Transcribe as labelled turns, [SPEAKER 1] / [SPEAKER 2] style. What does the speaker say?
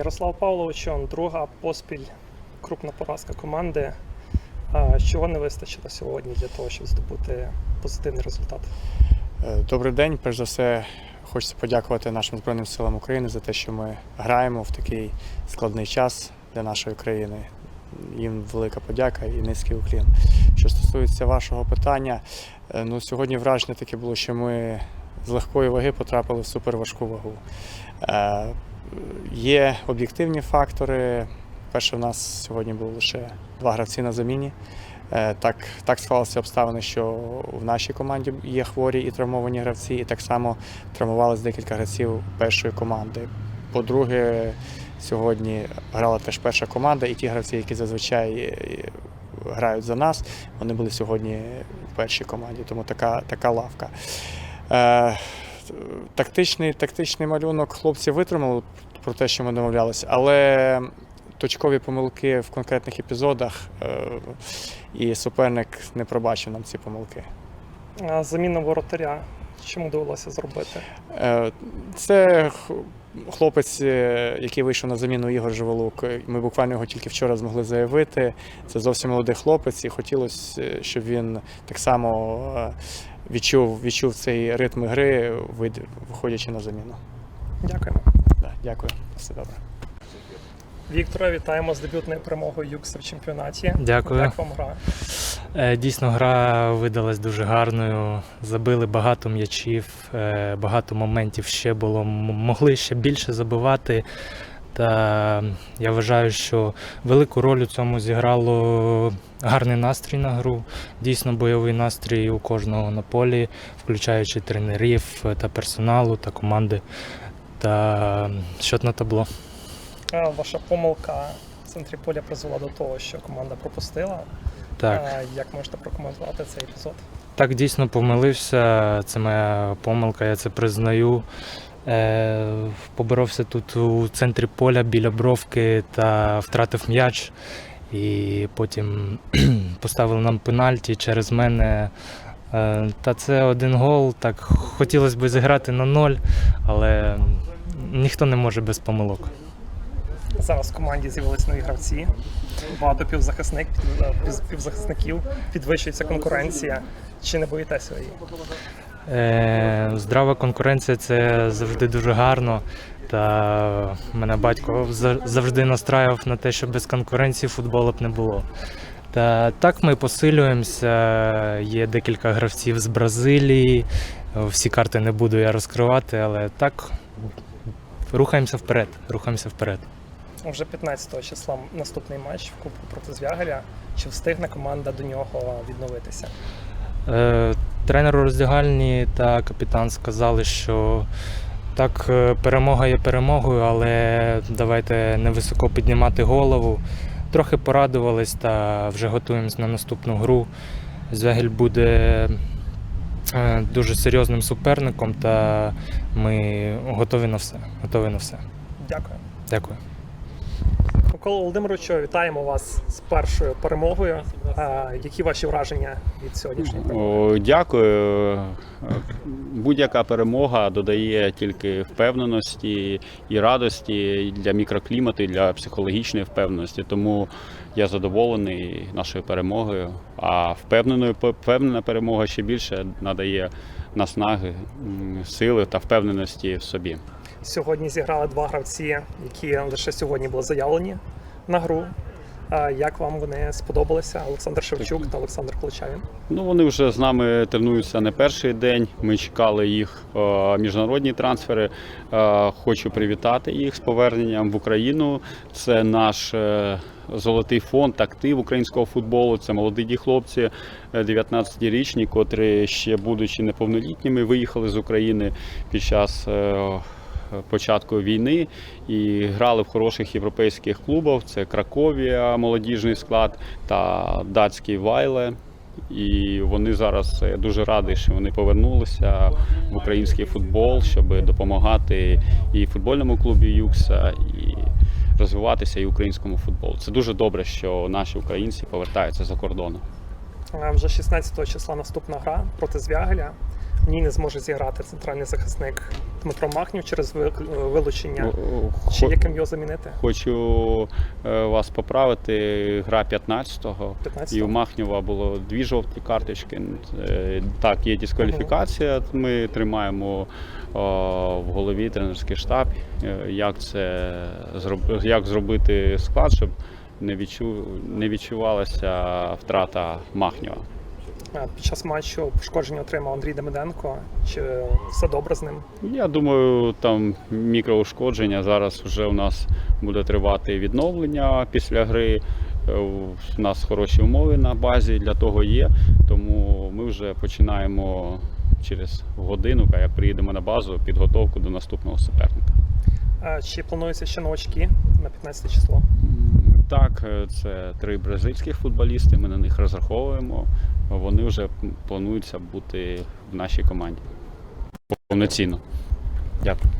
[SPEAKER 1] Ярослав Павлович, друга поспіль крупна поразка команди. Чого не вистачило сьогодні для того, щоб здобути позитивний результат?
[SPEAKER 2] Е, Добрий день. Перш за все, хочеться подякувати нашим Збройним силам України за те, що ми граємо в такий складний час для нашої країни. Їм велика подяка і низький уклін. Що стосується вашого питання, е, ну сьогодні враження таке було, що ми з легкої ваги потрапили в суперважку вагу. Е, Є об'єктивні фактори. Перше, у нас сьогодні було лише два гравці на заміні. Е, Так, так склалися обставини, що в нашій команді є хворі і травмовані гравці, і так само травмувалися декілька гравців першої команди. По-друге, сьогодні грала теж перша команда, і ті гравці, які зазвичай е, грають за нас, вони були сьогодні в першій команді, тому така, така лавка. Тактичний, тактичний малюнок хлопці витримали про те, що ми домовлялися, але точкові помилки в конкретних епізодах, е, і суперник не пробачив нам ці помилки.
[SPEAKER 1] А Заміна воротаря. Чому довелося зробити?
[SPEAKER 2] Е, Це хлопець, е, який вийшов на заміну Ігор Живолук. Ми буквально його тільки вчора змогли заявити. Це зовсім молодий хлопець, і хотілося, щоб він так само відчув, відчув цей ритм гри, виходячи на заміну.
[SPEAKER 1] Дякуємо.
[SPEAKER 2] Да, дякую, все добре.
[SPEAKER 1] Віктора, вітаємо з дебютною перемогою Юкса в чемпіонаті.
[SPEAKER 3] Дякую.
[SPEAKER 1] Як вам гра?
[SPEAKER 3] Е, Дійсно, гра видалась дуже гарною. Забили багато м'ячів, е, багато моментів ще було. Могли ще більше забивати. Та я вважаю, що велику роль у цьому зіграло гарний настрій на гру. Дійсно, бойовий настрій у кожного на полі, включаючи тренерів та персоналу та команди. Та щот на табло.
[SPEAKER 1] Ваша помилка в центрі поля призвела до того, що команда пропустила.
[SPEAKER 3] Так.
[SPEAKER 1] Як можете прокоментувати цей епізод?
[SPEAKER 3] Так, дійсно помилився. Це моя помилка, я це признаю. Е, поборовся тут у центрі поля біля бровки та втратив м'яч. І потім поставили нам пенальті через мене. Е, та це один гол. Так хотілося б зіграти на ноль, але ніхто не може без помилок.
[SPEAKER 1] Зараз в команді з'явились нові гравці, багато півзахисник, півзахисників, підвищується конкуренція. Чи не боїтеся її?
[SPEAKER 3] Е, Здрава конкуренція це завжди дуже гарно. Та мене батько завжди настраював на те, що без конкуренції футболу б не було. Та так ми посилюємося. Є декілька гравців з Бразилії. Всі карти не буду я розкривати, але так рухаємося вперед. Рухаємося вперед.
[SPEAKER 1] Вже 15 числа наступний матч в Кубку проти Звягаря. Чи встигне команда до нього відновитися?
[SPEAKER 3] Е, Тренер у роздягальні та капітан сказали, що так, е, перемога є перемогою, але давайте невисоко піднімати голову. Трохи порадувались та вже готуємось на наступну гру. Звягель буде е, дуже серйозним суперником, та ми готові на все. Готові на все.
[SPEAKER 1] Дякую.
[SPEAKER 3] Дякую.
[SPEAKER 1] Микола Володимировичу, вітаємо вас з першою перемогою. А, які ваші враження від сьогоднішньої перемоги?
[SPEAKER 4] Дякую. Будь-яка перемога додає тільки впевненості і радості для мікроклімату, і для психологічної впевненості. Тому я задоволений нашою перемогою. А впевненою впевнена перемога ще більше надає наснаги, сили та впевненості в собі.
[SPEAKER 1] Сьогодні зіграли два гравці, які лише сьогодні були заявлені на гру. Як вам вони сподобалися? Олександр Шевчук та Олександр Клочавін.
[SPEAKER 4] Ну, вони вже з нами тренуються не перший день. Ми чекали їх е, міжнародні трансфери. Е, Хочу привітати їх з поверненням в Україну. Це наш е, золотий фонд, актив українського футболу. Це молоді хлопці, е, 19-річні, котрі ще будучи неповнолітніми, виїхали з України під час. Початку війни і грали в хороших європейських клубах. Це Краковія, молодіжний склад та датський Вайле. І вони зараз я дуже радий, що вони повернулися в український футбол, щоб допомагати і футбольному клубі Юкса, і розвиватися і українському футболу. Це дуже добре, що наші українці повертаються за кордону.
[SPEAKER 1] Вже 16 числа наступна гра проти Звягеля. Ній не зможе зіграти центральний захисник Дмитро Махнів через ви- вилучення. Чи
[SPEAKER 4] Хо-
[SPEAKER 1] яким його замінити?
[SPEAKER 4] Хочу е, вас поправити. Гра 15-го.
[SPEAKER 1] 15
[SPEAKER 4] І у Махнєва було дві жовті карточки. Е, Так, є дискваліфікація. Ми тримаємо о, в голові тренерський штаб. е, Як це як зробити склад, щоб не відчу не відчувалася втрата Махнєва.
[SPEAKER 1] Е, Під час матчу пошкодження отримав Андрій Демиденко. Чи все добре з ним?
[SPEAKER 4] Я думаю, там мікроушкодження. Зараз вже у нас буде тривати відновлення після гри. Е, У нас хороші умови на базі для того є. Тому ми вже починаємо через годину, як приїдемо на базу, підготовку до наступного суперника.
[SPEAKER 1] Е, Чи плануються ще новачки на 15 число?
[SPEAKER 4] Так, е, це три бразильських футболісти. Ми на них розраховуємо. Вони вже плануються бути в нашій команді повноцінно. Дякую.